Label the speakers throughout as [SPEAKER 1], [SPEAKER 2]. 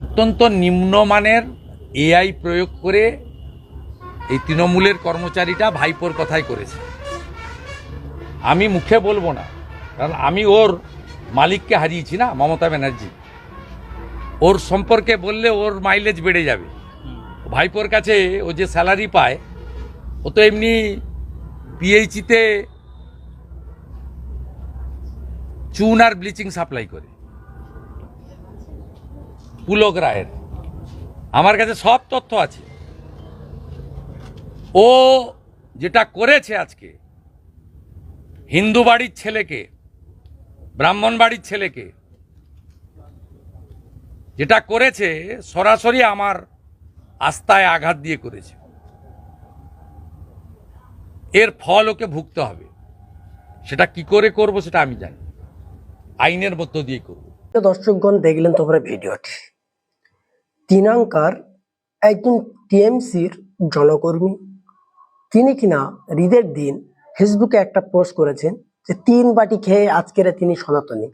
[SPEAKER 1] অত্যন্ত নিম্নমানের এআই প্রয়োগ করে এই তৃণমূলের কর্মচারীটা ভাইপোর কথাই করেছে। আমি মুখে বলব না, কারণ আমি ওর মালিককে হারিয়েছি না, মমতা ব্যানার্জি। ওর সম্পর্কে বললে ওর মাইলেজ বেড়ে যাবে। ভাইপোর কাছে ও যে স্যালারি পায়, ও তো এমনি পিএইচিতে চুন আর ব্লিচিং সাপ্লাই করে। পুলক রায়ের আমার কাছে সব তথ্য আছে। ও যেটা করেছে আজকে, হিন্দু বাড়ির ছেলেকে, ব্রাহ্মণ বাড়ির ছেলেকে, যেটা করেছে সরাসরি আমার আস্থায় আঘাত দিয়ে করেছে। এর ফল ওকে ভুগতে হবে। সেটা কি করে করব সেটা আমি জানি আইনের মধ্য দিয়ে করব।
[SPEAKER 2] দর্শকগণ দেখলেন তোমরা ভিডিওটি। তিনাঙ্কার একজন টিএমসির জনকর্মী। তিনি কিনা ঈদের দিন ফেসবুকে একটা পোস্ট করেছেন যে, তিন বাটি খেয়ে আজকের তিনি সনাতনী।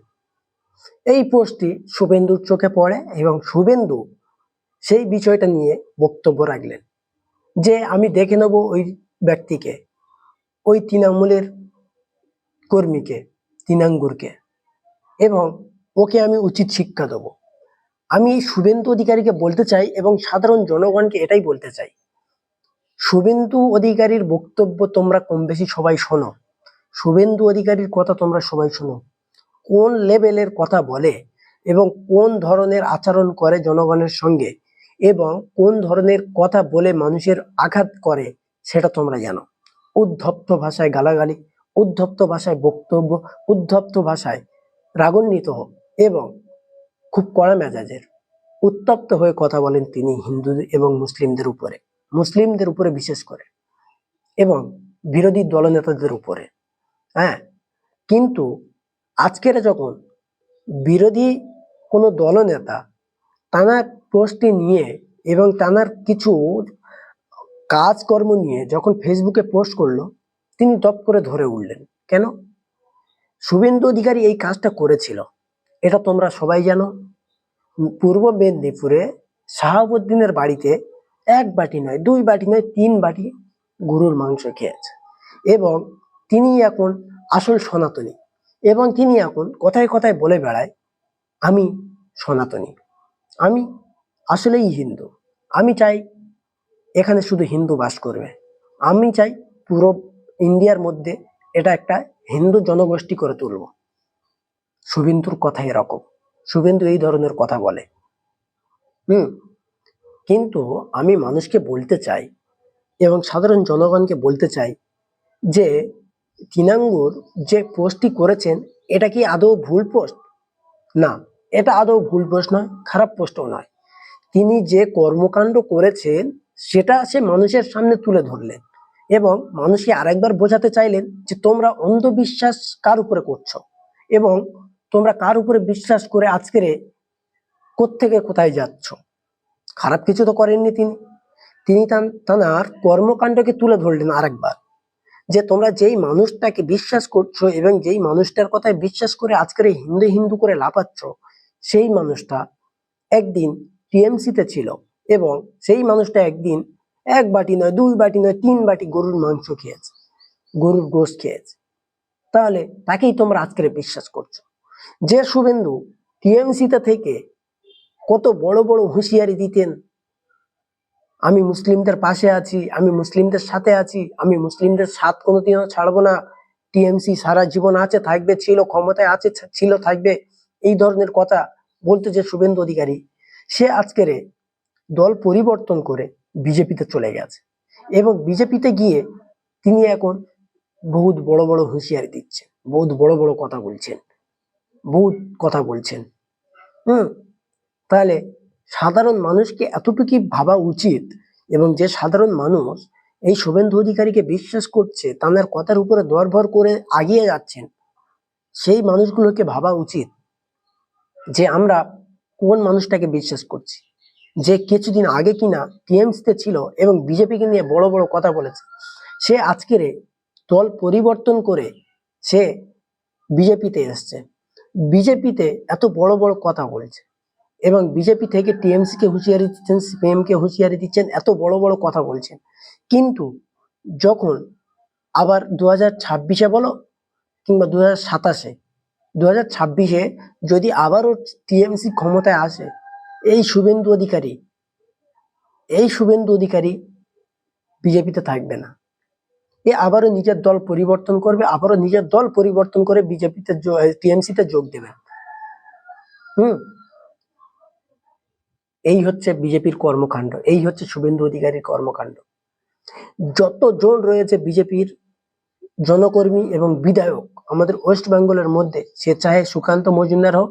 [SPEAKER 2] এই পোস্টটি শুভেন্দুর চোখে পড়ে এবং শুভেন্দু সেই বিষয়টা নিয়ে বক্তব্য রাখলেন যে, আমি দেখে নেব ওই ব্যক্তিকে, ওই তৃণমূলের কর্মীকে তৃণাঙ্গুরকে এবং ওকে আমি উচিত শিক্ষা দেবো। আমি এই শুভেন্দু অধিকারীকে বলতে চাই এবং সাধারণ জনগণকে এটাই বলতে চাই। শুভেন্দু অধিকারীর বক্তব্য তোমরা কম বেশি সবাই শোনো। শুভেন্দু অধিকারীর কথা তোমরা সবাই শোনো। কোন লেভেলের কথা বলে এবং কোন ধরনের আচরণ করে জনগণের সঙ্গে এবং কোন ধরনের কথা বলে মানুষের আঘাত করে সেটা তোমরা জানো। উদ্ধপ্ত ভাষায় গালাগালি, উদ্ধপ্ত ভাষায় বক্তব্য, উদ্ধপ্ত ভাষায় রাগান্বিত এবং খুব কড়া মেজাজের। উত্তপ্ত হয়ে কথা বলেন তিনি হিন্দু এবং মুসলিমদের উপরে। মুসলিমদের উপরে বিশেষ করে। এবং বিরোধী দলনেতাদের উপরে। হ্যাঁ? কিন্তু আজকের যখন বিরোধী কোনো দলনেতা তানার পোস্টটি নিয়ে এবং তানার কিছু কাজকর্ম নিয়ে যখন ফেসবুকে পোস্ট করল, তিনি দপ করে ধরে উঠলেন। কেন? শুভেন্দু অধিকারী এই কাজটা করেছিল। এটা তোমরা সবাই জানো। পূর্ব মেদিনীপুরে শাহাবুদ্দিনের বাড়িতে এক বাটি নয়, দুই বাটি নয়, তিন বাটি গরুর মাংস খেয়েছে। এবং তিনি এখন আসল সনাতনী এবং তিনি এখন কথায় কথায় বলে বেড়ায়, আমি সনাতনী। আমি আসলেই হিন্দু। আমি চাই এখানে শুধু হিন্দু বাস করবে। আমি চাই পুরো ইন্ডিয়ার মধ্যে এটা একটা হিন্দু জনগোষ্ঠী করে তুলব। শুভেন্দুর কথা এরকম। শুভেন্দু এই ধরনের কথা বলে। হুম, কিন্তু আমি মানুষকে বলতে চাই এবং সাধারণ জনগণকে বলতে চাই যে তিনাঙ্গুর যে পোস্টটি করেছেন, এটা কি আদৌ ভুল পোস্ট? না, এটা আদৌ ভুল পোস্ট নয়, খারাপ পোস্টও নয়। তিনি যে কর্মকাণ্ড করেছেন, সেটা সে মানুষের সামনে তুলে ধরলেন এবং মানুষকে আরেকবার বোঝাতে চাইলেন যে তোমরা অন্ধবিশ্বাস কার উপরে করছ? এবং তোমরা কার উপরে বিশ্বাস করে আজকের কোত্থেকে কোথায় যাচ্ছ? খারাপ কিছু তো করেননি তিনি। তিনি তানার কর্মকাণ্ডকে তুলে ধরলেন আরেকবার। যে তোমরা যেই মানুষটাকে বিশ্বাস করছ এবং যেই মানুষটার কথায় বিশ্বাস করে আজকের হিন্দু হিন্দু করে লাফাচ্ছ, সেই মানুষটা একদিন টিএমসিতে ছিল এবং সেই মানুষটা একদিন এক বাটি নয়, দুই বাটি নয়, তিন বাটি গরুর মাংস খেয়েছে, গরুর গোশ খেয়েছে। তাহলে তাকেই তোমরা আজকের বিশ্বাস করছ। যে শুভেন্দু টিএমসিতে থেকে কত বড় বড় হুঁশিয়ারি দিতেন, আমি মুসলিমদের পাশে আছি, আমি মুসলিমদের সাথে আছি, আমি মুসলিমদের সাথ কোনোদিনও ছাড়বো না। টিএমসি সারা জীবন আছে, থাকবে, ছিল, ক্ষমতায় আছে ছিল, থাকবে, এই ধরনের কথা বলতে যে শুভেন্দু অধিকারী, সে আজকের দল পরিবর্তন করে বিজেপিতে চলে গেছে এবং বিজেপিতে গিয়ে তিনি এখন বহুত বড় বড় হুঁশিয়ারি দিচ্ছেন, বহুত বড় বড় কথা বলছেন। বহুত কথা বলছেন। হুম? তাহলে সাধারণ মানুষকে এতটুকু ভাবা উচিত এবং যে সাধারণ মানুষ এই শুভেন্দু অধিকারীকে বিশ্বাস করছে, তাদের কথার উপরে দরভর করে আগিয়ে যাচ্ছেন, সেই মানুষগুলোকে ভাবা উচিত যে আমরা কোন মানুষটাকে বিশ্বাস করছি। যে কিছুদিন আগে কিনা টিএমসিতে ছিল এবং বিজেপিকে নিয়ে বড় বড় কথা বলেছে। সে আজকের দল পরিবর্তন করে সে বিজেপিতে এসছে। বিজেপিতে এত বড় বড় কথা বলেছে। এবং বিজেপি থেকে টিএমসি কে হুঁশিয়ারি দিচ্ছেন সিপিএম কে হুঁশিয়ারি দিচ্ছেন, এত বড় বড় কথা বলছেন। কিন্তু যখন আবার দু হাজার ছাব্বিশে বলো কিংবা দু হাজার সাতাশে দু হাজার ছাব্বিশে যদি আবারও টিএমসি ক্ষমতায় আসে, এই শুভেন্দু অধিকারী, এই শুভেন্দু অধিকারী বিজেপিতে থাকবে না। এ আবারও নিজের দল পরিবর্তন করবে, আবারও নিজের দল পরিবর্তন করে বিজেপিতে টিএমসিতে যোগ দেবে। হুম? এই হচ্ছে বিজেপির কর্মকাণ্ড, এই হচ্ছে শুভেন্দু অধিকারীর কর্মকাণ্ড। যত যতজন রয়েছে বিজেপির জনকর্মী এবং বিধায়ক, আমাদের ওয়েস্ট বেঙ্গলের মধ্যে সে চাহে সুকান্ত মজুমদার হোক,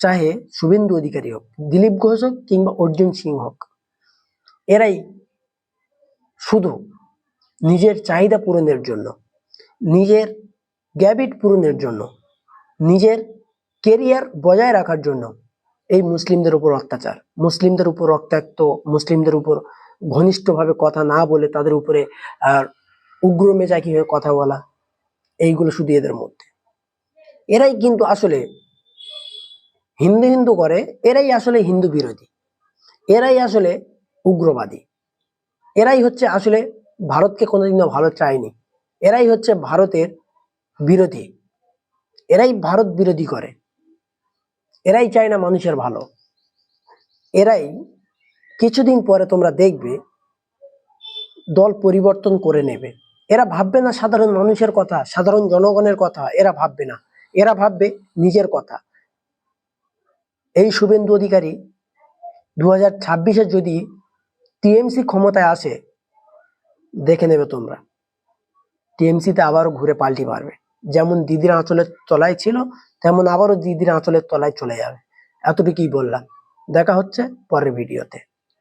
[SPEAKER 2] চাহে শুভেন্দু অধিকারী হোক, দিলীপ ঘোষ হোক কিংবা অর্জুন সিং হোক, এরাই শুধু নিজের চাহিদা পূরণের জন্য, নিজের গ্যাবিট পূরণের জন্য, নিজের কেরিয়ার বজায় রাখার জন্য এই মুসলিমদের উপর অত্যাচার। মুসলিমদের উপর রক্তাক্ত, মুসলিমদের উপর ঘনিষ্ঠভাবে কথা না বলে তাদের উপরে আর উগ্র মেজাকি হয়ে কথা বলা, এইগুলো শুধু এদের মধ্যে। এরাই কিন্তু আসলে হিন্দু হিন্দু করে, এরাই আসলে হিন্দু বিরোধী, এরাই আসলে উগ্রবাদী, এরাই হচ্ছে আসলে ভারতকে কোনোদিনও ভালো চায়নি। এরাই হচ্ছে ভারতের বিরোধী। এরাই ভারত বিরোধী করে। এরাই চায় না মানুষের ভালো। এরাই কিছুদিন পরে তোমরা দেখবে দল পরিবর্তন করে নেবে। এরা ভাববে না সাধারণ মানুষের কথা, সাধারণ জনগণের কথা, এরা ভাববে না। এরা ভাববে নিজের কথা। এই শুভেন্দু অধিকারী দু হাজার যদি টিএমসি ক্ষমতায় আসে দেখে নেবে তোমরা। টিএমসিতে আবারও ঘুরে পাল্টি পারবে যেমন দিদির আঁচলের তলায় ছিল, তেমন আবারও দিদির আঁচলের তলায় চলে যাবে। এতটুকুই বললাম। দেখা হচ্ছে পরের ভিডিওতে।